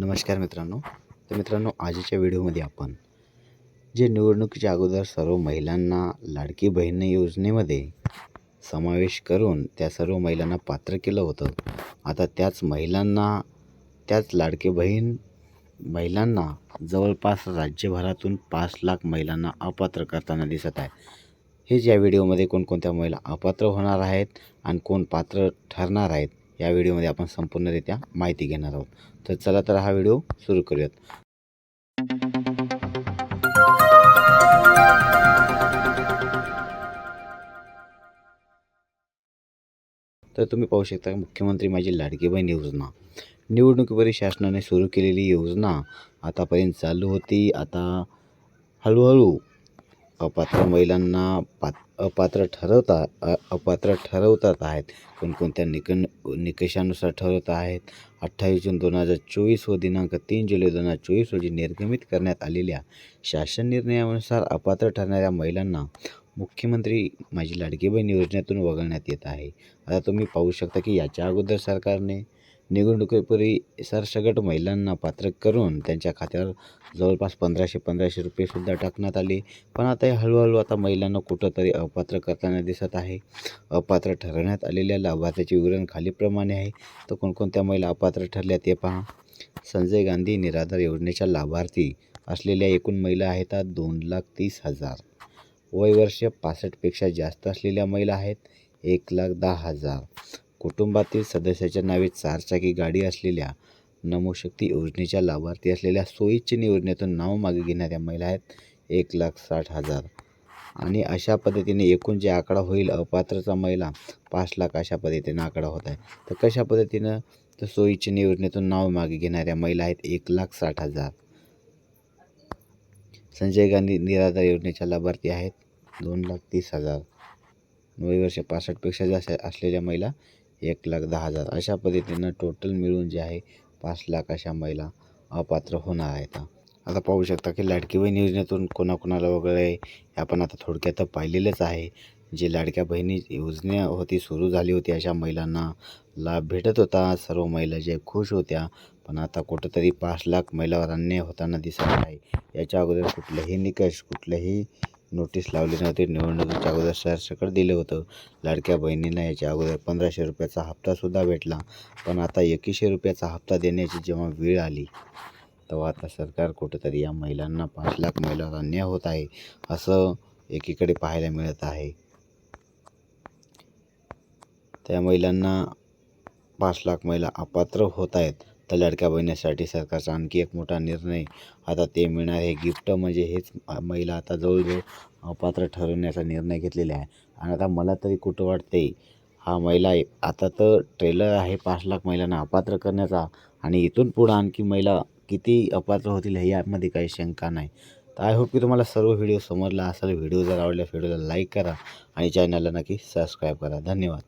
नमस्कार मित्रांनो. तर मित्रांनो आजच्या व्हिडिओमध्ये आपण जे निवडणुकीच्या अगोदर सर्व महिलांना लाडकी बहीण योजनेमध्ये समावेश करून त्या सर्व महिलांना पात्र केलं होतं. आता त्याच महिलांना त्याच लाडकी बहीण महिलांना जवळपास राज्यभरातून पाच लाख महिलांना अपात्र करताना दिसत आहे. हेच या व्हिडिओमध्ये कोणकोणत्या महिला अपात्र होणार आहेत आणि कोण पात्र ठरणार आहेत या व्हिडिओमध्ये आपण संपूर्णरित्या माहिती घेणार आहोत. तर चला तर हा व्हिडिओ सुरू करूयात. तर तुम्ही पाहू शकता मुख्यमंत्री माझी लाडकी बहीण योजना. निवडणुकीवरील शासनाने सुरू केलेली योजना आतापर्यंत चालू होती. आता हळूहळू अपात्र महिलांना पात अपात्र ठरवता अपात्र ठरवतात आहेत. कोणकोणत्या निकन निकषानुसार ठरवत आहेत? अठ्ठावीस जून दोन हजार चोवीस व दिनांक तीन जुलै दोन हजार चोवीस रोजी निर्गमित करण्यात आलेल्या शासन निर्णयानुसार अपात्र ठरणाऱ्या महिलांना मुख्यमंत्री माझी लाडकी बहीण योजनेतून वगळण्यात येत आहे. आता तुम्ही पाहू शकता की याच्या अगोदर सरकारने निवडणुकीपूर्वी सरसकट महिलांना पात्र करून त्यांच्या खात्यावर जवळपास पंधराशे पंधराशे रुपयेसुद्धा टाकण्यात आले. पण आता हे हळूहळू आता महिलांना कुठंतरी अपात्र करताना दिसत आहे. अपात्र ठरवण्यात आलेल्या लाभार्थ्याचे विवरण खालीप्रमाणे आहे. तर कोणकोणत्या महिला अपात्र ठरल्या ते पहा. संजय गांधी निराधार योजनेच्या लाभार्थी असलेल्या एकूण महिला आहेत दोन लाख तीस हजार. वयवर्ष पासष्टपेक्षा जास्त असलेल्या महिला आहेत. एक लाख दहा हजार. कुटुंबातील सदस्याच्या नावे चारचाकी गाडी असलेल्या नमोशक्ती योजनेच्या लाभार्थी असलेल्या सोयीच्छिन योजनेतून नाव मागे घेणाऱ्या महिला आहेत. एक लाख साठ हजार. आणि अशा पद्धतीने एकूण जे आकडा होईल अपात्रचा महिला पाच लाख अशा पद्धतीने आकडा होत आहे. तर कशा पद्धतीनं तर सोयीच्छिन योजनेतून नाव मागे घेणाऱ्या महिला आहेत? एक लाख साठ हजार. संजय गांधी निराधार योजनेच्या लाभार्थी आहेत. दोन लाख तीस हजार. वयवर्ष पासष्टपेक्षा जास्त असलेल्या महिला एक लाख दहा हजार. अशा पद्धतीनं टोटल मिळून जे आहे पाच लाख अशा महिला अपात्र होणार आहेत. आता पाहू शकता की लाडकी बहीण योजनेतून कोणाकोणाला वगैरे हे आपण आता थोडक्यात पाहिलेलंच आहे. जी लाडक्या बहिणी योजना होती सुरू झाली होती अशा महिलांना लाभ भेटत होता. सर्व महिला जे खुश होत्या पण आता कुठंतरी पाच लाख महिलावर अन्याय होताना दिसत आहे. याच्या अगोदर कुठलंही निकष कुठलंही नोटीस लावली नव्हती. निवडणुकीच्या अगोदर सरसकट दिलं होतं. लाडक्या बहिणींना याच्या अगोदर पंधराशे रुपयाचा हप्तासुद्धा भेटला पण आता एकवीसशे रुपयाचा हप्ता देण्याची जेव्हा वेळ आली तेव्हा आता सरकार कुठंतरी या महिलांना पाच लाख महिलावर अन्याय होत आहे असं एकीकडे पाहायला मिळत आहे. त्या महिलांना पाच लाख महिला अपात्र होत आहेत. तर लाडक्या बहिणीसाठी सरकारचा आणखी एक मोठा निर्णय आता ते मिळणार हे गिफ्ट म्हणजे हेच महिला आता जवळजवळ अपात्र ठरवण्याचा निर्णय घेतलेला आहे. आणि आता मला तरी कुठं वाटते हा महिला आता तर ट्रेलर आहे पाच लाख महिलांना अपात्र करण्याचा आणि इथून पुढं आणखी महिला किती अपात्र होतील हे यामध्ये काही शंका नाही. तर आय होप की तुम्हाला सर्व व्हिडिओ समजला असेल. व्हिडिओ जर आवडल्यास व्हिडिओला लाईक करा आणि चॅनलला नक्की सबस्क्राईब करा. धन्यवाद.